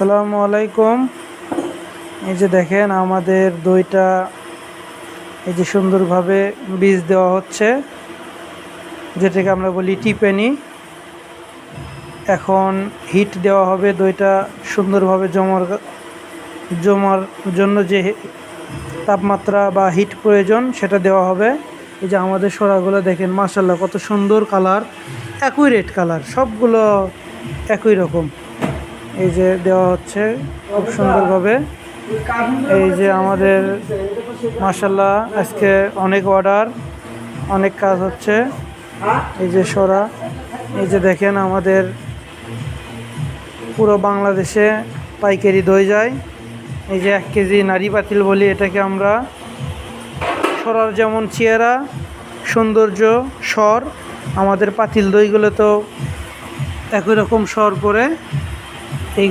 আসসালামু আলাইকুম। এই যে দেখেন, আমাদের দইটা এই যে সুন্দরভাবে বীজ দেওয়া হচ্ছে, যেটাকে আমরা বলি টিপেনি। এখন হিট দেওয়া হবে দইটা সুন্দরভাবে জমার জমার জন্য যে তাপমাত্রা বা হিট প্রয়োজন, সেটা দেওয়া হবে। এই যে আমাদের সরাগুলো দেখেন মাসাল্লাহ কত সুন্দর কালার একই রেড কালার সবগুলো একই রকম। এই যে দেওয়া হচ্ছে খুব সুন্দরভাবে। এই যে আমাদের মাসাল্লাহ আজকে অনেক অর্ডার, অনেক কাজ হচ্ছে। এই যে সরা, এই যে দেখেন আমাদের পুরো বাংলাদেশে পাইকারি দই যায়। এই যে এক কেজি নারী পাতিল বলি এটাকে আমরা। সরার যেমন চেহারা, সৌন্দর্য, স্বর, আমাদের পাতিল দইগুলো তো একই রকম স্বর করে 这个